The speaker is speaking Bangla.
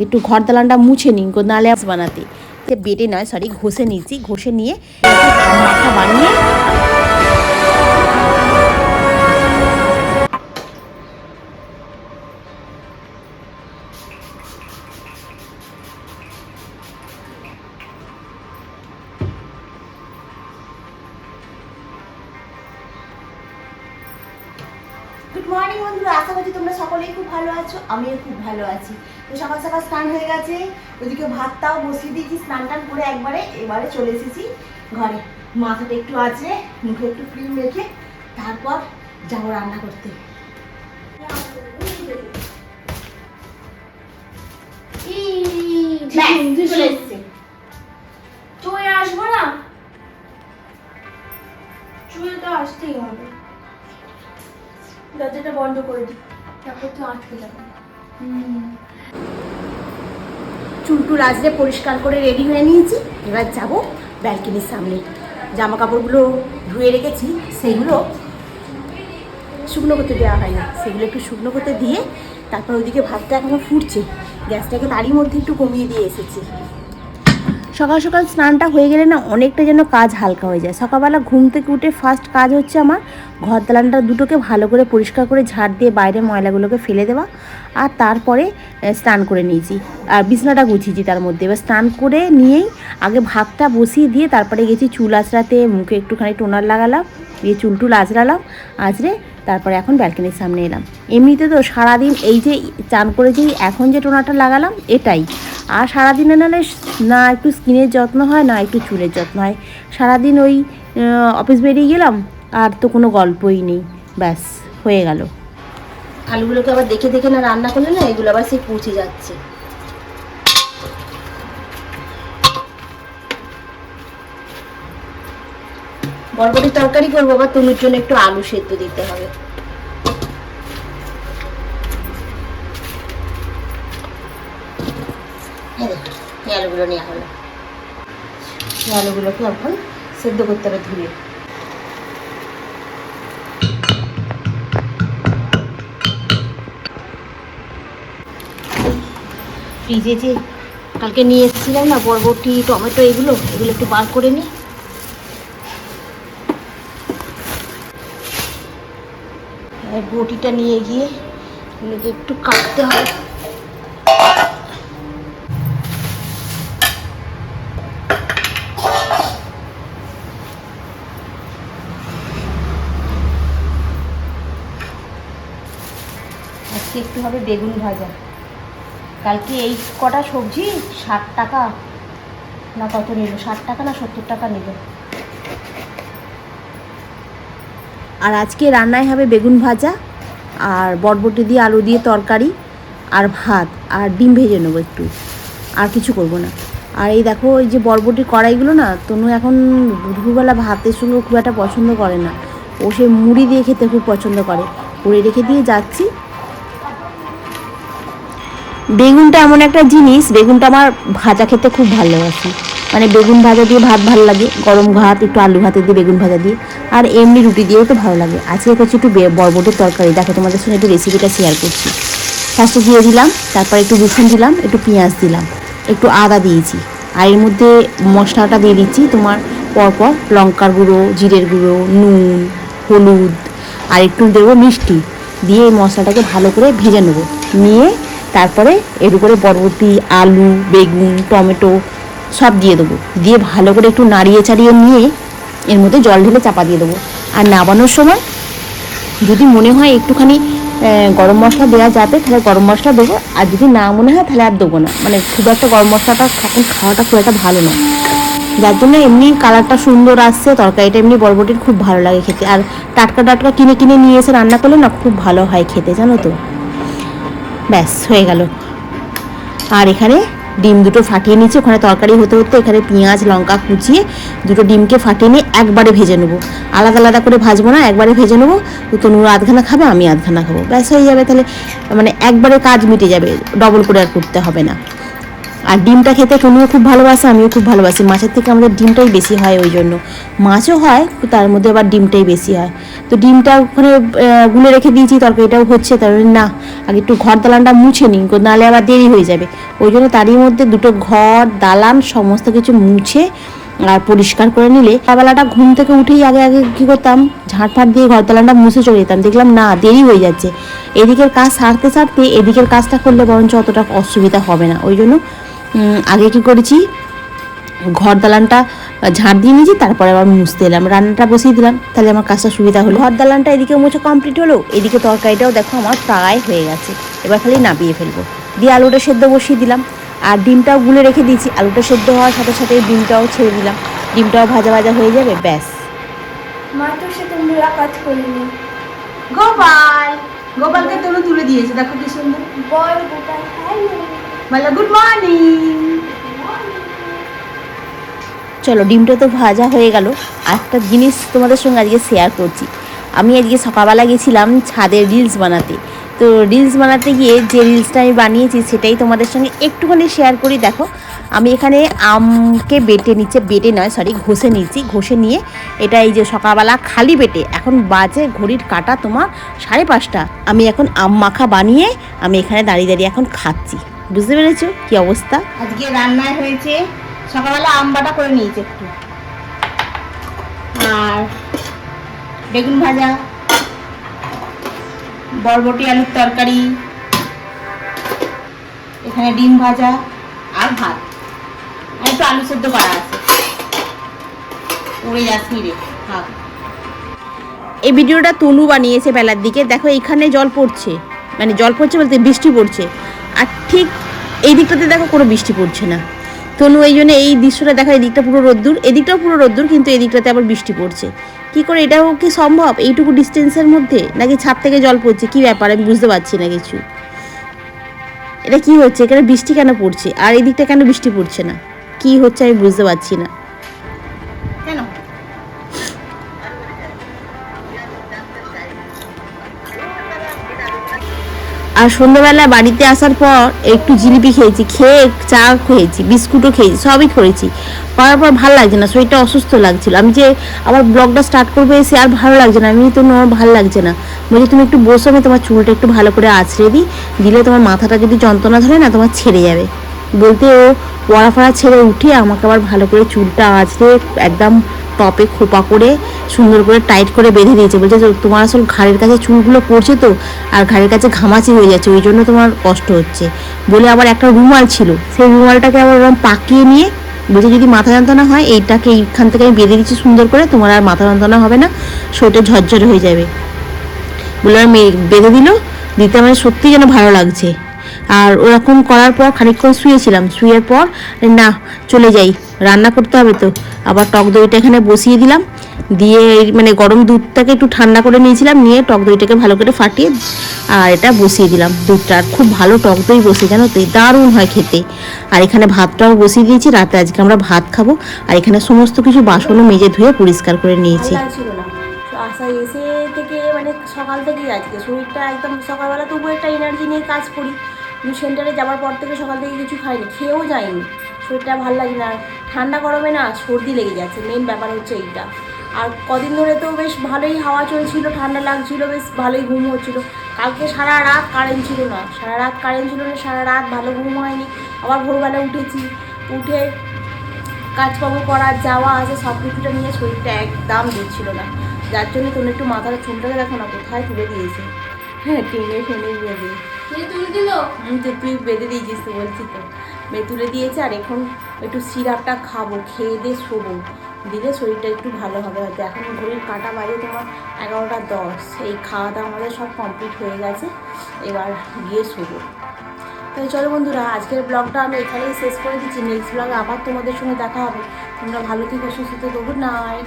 একটু ঘর দালানটা মুছে নিন নালে বানাতে। বেটে নয় সরি ঘষে নিয়েছি, ঘষে নিয়ে মাথা বানিয়ে গুড মর্নিং বন্ধুরা। আশা করছি তোমরা সকলেই খুব ভালো আছো আমিও খুব ভালো আছি। তো সকাল সকাল স্নান হয়ে গেছে ওদিকে ভাতটাও বসিয়ে দিয়েছি স্নান টান করে একবারে এবারে চলে এসেছি ঘরে। মাথাটা একটু আছে মুখে একটু ক্রিম রেখে তারপর যাব রান্না করতে। চলে আসব না? চুয়ে তো আসতেই হবে। দরজাটা বন্ধ করে দিই। তারপর তো আটকে যাবে। চুলটুল আজকে পরিষ্কার করে রেডি হয়ে নিয়েছি। এবার যাব ব্যালকনির সামনে। জামা কাপড়গুলো ধুয়ে রেখেছি। সেগুলো শুকনো করতে দেওয়া হয় না। সেগুলো একটু শুকনো করতে দিয়ে তারপর ওইদিকে ভাতটা এখনও ফুটছে। গ্যাসটাকে তারই মধ্যে একটু কমিয়ে দিয়ে এসেছি। সকাল সকাল স্নানটা হয়ে গেলে না অনেকটা যেন কাজ হালকা হয়ে যায়। সকালবেলা ঘুম থেকে উঠে ফার্স্ট কাজ হচ্ছে আমার ঘর দালানটা দুটোকে ভালো করে পরিষ্কার করে ঝাড় দিয়ে বাইরে ময়লাগুলোকে ফেলে দেওয়া আর তারপরে স্নান করে নিয়েছি। আর বিছনাটা গুছিয়েছি তার মধ্যে। এবার স্নান করে নিয়েই আগে ভাতটা বসিয়ে দিয়ে তারপরে গেছি চুল আঁচড়াতে, মুখে একটুখানি টোনার লাগালাম দিয়ে চুল টুল আঁচড়ালাম, আঁচড়ে তারপরে এখন ব্যালকনির সামনে এলাম। এমনিতে তো সারাদিন এই যে চান করে যে এখন যে টোনাটা লাগালাম, এটাই। আর সারাদিনে নাহলে না একটু স্কিনের যত্ন হয়, না একটু চুলের যত্ন হয়। সারাদিন ওই অফিস বেরিয়ে গেলাম, আর তো কোনো গল্পই নেই। ব্যাস, হয়ে গেল। আলুগুলোকে আবার দেখে দেখে না রান্না করলে না এগুলো আবার সেই পচে যাচ্ছে। বরবটির তরকারি করব আবার তনুর জন্য একটু আলু সেদ্ধ দিতে হবে। আলুগুলো নেওয়া হলো। এই আলুগুলোকে এখন সেদ্ধ করতে হবে ধুয়ে। ফ্রিজে যে কালকে নিয়ে এসেছিলাম না, বরবটি, টমেটো, এগুলো এগুলো একটু বার করে নিই বটিটা নিয়ে গিয়ে এগুলোকে একটু কাটতে হবে আজকে একটু হবে বেগুন ভাজা। কালকে এই কটা সবজি ষাট টাকা না কত নিল? ষাট টাকা না সত্তর টাকা নিল? আর আজকে রান্নায় হবে বেগুন ভাজা, আর বরবটি দিয়ে আলু দিয়ে তরকারি, আর ভাত, আর ডিম ভেজে নেব একটু। আর কিছু করব না। আর এই দেখো, এই যে বরবটির কড়াইগুলো না, তনু এখন দুপুরবেলা ভাতের সঙ্গে খুব একটা পছন্দ করে না। ও সে মুড়ি দিয়ে খেতে খুব পছন্দ করে। করে রেখে দিয়ে যাচ্ছি। বেগুনটা এমন একটা জিনিস, বেগুনটা আমার ভাজা খেতে খুব ভালোবাসি। মানে বেগুন ভাজা দিয়ে ভাত ভালো লাগে, গরম ভাত, একটু আলু ভাতে দিয়ে বেগুন ভাজা দিয়ে, আর এমনি রুটি দিয়েও তো ভালো লাগে। আজকে করছি একটু বরবটির তরকারি। দেখো, তোমাদের সঙ্গে একটু রেসিপিটা শেয়ার করছি। ফার্স্টে দিয়ে দিলাম, তারপর একটু রসুন দিলাম, একটু পেঁয়াজ দিলাম, একটু আদা দিয়েছি। আর এর মধ্যে মশলাটা দিয়ে দিচ্ছি তোমার পরপর লঙ্কার গুঁড়ো, জিরের গুঁড়ো, নুন, হলুদ, আর একটু দেবো মিষ্টি। দিয়ে এই মশলাটাকে ভালো করে ভেজে নেব। নিয়ে তারপরে এর উপরে বরবটি, আলু, বেগুন, টমেটো সব দিয়ে দেবো। দিয়ে ভালো করে একটু নাড়িয়ে চাড়িয়ে নিয়ে এর মধ্যে জল ঢেলে চাপা দিয়ে দেবো। আর নাবানোর সময় যদি মনে হয় একটুখানি গরম মশলা দেওয়া যাবে, তাহলে গরম মশলা দেবো। আর যদি না মনে হয়, তাহলে আর দেবো না। মানে খুব একটা গরম মশলাটা এখন খাওয়াটা খুব একটা ভালো নয়। যার জন্য এমনি কালারটা সুন্দর আসছে, তরকারিটা এমনি বরবটির খুব ভালো লাগে খেতে। আর টাটকা টাটকা কিনে কিনে নিয়ে এসে রান্না করলে না খুব ভালো হয় খেতে, জানো তো? ব্যাস, হয়ে গেল। আর এখানে ডিম দুটো ফাটিয়ে নিয়েছি, ওখানে তরকারি হতে হতে এখানে পেঁয়াজ, লঙ্কা কুচিয়ে দুটো ডিমকে ফাটিয়ে নিয়ে একবারে ভেজে নেব। আলাদা আলাদা করে ভাজবো না, একবারে ভেজে নেব। তো নুন আধখানা খাবে, আমি আধখানা খাব। ব্যাস হয়ে যাবে তাহলে মানে একবারে কাজ মিটে যাবে ডবল করে আর করতে হবে না। আর ডিমটা খেতে তুমিও খুব ভালোবাসো, আমিও খুব ভালোবাসি। মাছের থেকে আমাদের ডিমটাই বেশি হয় ওই জন্য। মাছও হয়, তার মধ্যে আবার ডিমটাই বেশি হয়। তো ডিমটা ওখানে গুলে রেখে দিয়েছি, তরকারিটাও হচ্ছে, তার না, আগে একটু ঘর দালানটা মুছে নিই নাহলে আবার দেরি হয়ে যাবে। ওই জন্য তারই মধ্যে দুটো ঘর, দালান, সমস্ত কিছু মুছে আর পরিষ্কার করে নিলে সকালবেলাটা ঘুম থেকে উঠেই আগে আগে কী করতাম ঝাঁটফাট দিয়ে ঘর দালানটা মুছে চলে যেতাম। দেখলাম না, দেরি হয়ে যাচ্ছে। এদিকের কাজ সারতে সারতে এদিকের কাজটা করলে বরঞ্চ অতটা অসুবিধা হবে না। ওই জন্য আগে কি করেছি? ঘর দালানটা ঝাঁট দিয়ে নিয়েছি তারপরে আবার মুছতে এলাম। রান্নাটা বসিয়ে দিলাম তাহলে আমার কাজটা সুবিধা হলো। ঘর দালানটা এদিকে মুছে কমপ্লিট হলো এদিকে তরকারিটাও দেখো আমার প্রায় হয়ে গেছে। এবার খালি নাবিয়ে ফেলব। দিয়ে আলুটা সেদ্ধ বসিয়ে দিলাম আর ডিমটাও গুলে রেখে দিয়েছি। আলুটা সেদ্ধ হওয়ার সাথে সাথে ডিমটাও ছেড়ে দিলাম। ডিমটাও ভাজা ভাজা হয়ে যাবে ব্যাস। মা মুলাকাত করিনি। গোপাল! গোপালকে তুলে তুলে দিয়েছে দেখো কি সুন্দর। বল গোপাল বলো গুড মর্নিং চলো, ডিমটা তো ভাজা হয়ে গেল। একটা জিনিস তোমাদের সঙ্গে আজকে শেয়ার করছি। আমি আজকে সকালবেলা গেছিলাম ছাদে রিলস বানাতে। তো রিলস বানাতে গিয়ে যে রিলসটা আমি বানিয়েছি, সেটাই তোমাদের সঙ্গে একটুখানি শেয়ার করি। দেখো, আমি এখানে আমকে বেটে নিচ্ছে, বেটে নয় সরি ঘষে নিচ্ছি। ঘষে নিয়ে এটা এই যে সকালবেলা খালি বেটে এখন বাজে ঘড়ির কাটা তোমার সাড়ে পাঁচটা। আমি এখন আম মাখা বানিয়ে আমি এখানে দাঁড়িয়ে দাঁড়িয়ে এখন খাচ্ছি। বুঝতে পেরেছ কি অবস্থা? আজকে রান্নায় হয়েছে সকালবেলা আম বাটা করে নিয়েছে একটু। আর বেগুন ভাজা বরবটি আলুর তরকারি এখানে ডিম ভাজা আর ভাত। আর একটু আলু সেদ্ধ করা আছে। উড়ে যাসনি রে থাক এই ভিডিওটা তনু বানিয়েছে বেলার দিকে। দেখো এখানে জল পড়ছে মানে জল পড়ছে বলতে বৃষ্টি পড়ছে। আর ঠিক এই দিকটাতে দেখো কোনো বৃষ্টি পড়ছে না। তনু এই জন্য এই দৃশ্যটা দেখা, এই দিকটা পুরো রোদ্দুর এদিকটাও পুরো রোদ্দুর, কিন্তু এই দিকটাতে আবার বৃষ্টি পড়ছে। কি করে এটাও কি সম্ভব? এইটুকু ডিস্টেন্সের মধ্যে? নাকি ছাদ থেকে জল পড়ছে? কি ব্যাপার? আমি বুঝতে পারছি না কিছু। এটা কি হচ্ছে? এখানে বৃষ্টি কেন পড়ছে? আর এই দিকটা কেন বৃষ্টি পড়ছে না? কি হচ্ছে আমি বুঝতে পারছি না। আর সন্ধ্যাবেলা বাড়িতে আসার পর একটু জিলিপি খেয়েছি, খেয়ে চা খেয়েছি, বিস্কুটও খেয়েছি, সবই করেছি। করার পর ভালো লাগছে না, শরীরটা অসুস্থ লাগছিল। আমি যে আমার ব্লগটা স্টার্ট করব এসে আর ভালো লাগছে না, আমি তো আমার ভালো লাগছে না। বলছি তুমি একটু বসো, আমি তোমার চুলটা একটু ভালো করে আছড়ে দিই, দিলে তোমার মাথাটা যদি যন্ত্রণা ধরে না, তোমার ছেড়ে যাবে। বলতে ও পড়া ফড়া ছেড়ে উঠে আমাকে আবার ভালো করে চুলটা আছড়ে একদম টপে খোপা করে সুন্দর করে টাইট করে বেঁধে দিয়েছে। বলছে তোমার আসলে ঘাড়ের কাছে চুলগুলো পড়ছে তো, আর ঘাড়ের কাছে ঘামাচি হয়ে যাচ্ছে, ওই জন্য তোমার কষ্ট হচ্ছে। বলে আবার একটা রুমাল ছিল। সেই রুমালটাকে আবার ওরকম পাকিয়ে নিয়ে বলছে, যদি মাথা যন্ত্রণা হয়, এইটাকে এইখান থেকে আমি বেঁধে দিচ্ছি সুন্দর করে, তোমার আর মাথা যন্ত্রণা হবে না, শরীরটা ঝরঝরে হয়ে যাবে। বলে আর মেয়ে বেঁধে দিল। দিতে আমার সত্যি যেন ভালো লাগছে। আর ওরকম করার পর খানিকক্ষণ শুয়েছিলাম। শুয়ের পর, না, চলে যাই, রান্না করতে হবে তো। আবার টক দইটা এখানে বসিয়ে দিলাম। দিয়ে মানে গরম দুধটাকে একটু ঠান্ডা করে নিয়েছিলাম, নিয়ে টক দইটাকে ভালো করে ফাটিয়ে আর এটা বসিয়ে দিলাম দুধটা। আর খুব ভালো টক দই বসে, জানো তো দারুণ হয় খেতে। আর এখানে ভাতটাও বসিয়ে দিয়েছি, রাতে আজকে আমরা ভাত খাব। আর এখানে সমস্ত কিছু বাসনও মেজে ধুয়ে পরিষ্কার করে নিয়েছি। আসা এসে থেকে মানে সকাল থেকেই আজকে। শরীরটা একদম সকালবেলা তবু একটা এনার্জি নিয়ে কাজ করি। সেন্টারে যাওয়ার পর থেকে সকাল থেকে কিছু খাইনি, খেয়েও যাইনি। শরীরটা ভালো লাগে না, ঠান্ডা গরমে না সর্দি লেগে যাচ্ছে মেন ব্যাপার হচ্ছে এইটা। আর কদিন ধরে তো বেশ ভালোই হাওয়া চলছিল, ঠান্ডা লাগছিল, বেশ ভালোই ঘুম হচ্ছিল। কালকে সারা রাত কারেন্ট ছিল না, সারা রাত কারেন্ট ছিল না, সারা রাত ভালো ঘুম হয়নি। আবার ভোরবেলা উঠেছি, উঠে কাজকর্ম করা, যাওয়া আছে সব কিছুটা নিয়ে শরীরটা একদম দিচ্ছিল না। যার জন্য তুমি একটু মাথার চুলটাকে দেখো না, কোথায় তুলে দিয়েছে। হ্যাঁ টেনে ফেনে দিয়ে আমি তো তুই বেঁধে দিয়েছিস তো বলছি তো। তুলে দিয়েছে, আর এখন একটু সিরাপটা খাব, খেয়ে দিয়ে শোবো। দিলে শরীরটা একটু ভালো হবে। হয়তো এখন ঘড়ির কাটা বাজে তোমার এগারোটা দশ। এই খাওয়া দাওয়া আমাদের সব কমপ্লিট হয়ে গেছে। এবার গিয়ে শোবো। তাই চলো বন্ধুরা, আজকের ব্লগটা আমি এখানেই শেষ করে দিচ্ছি। নেক্সট ব্লগে আবার তোমাদের সঙ্গে দেখা হবে। তোমরা ভালো থেকো, সুস্থ থেকো গুড নাইট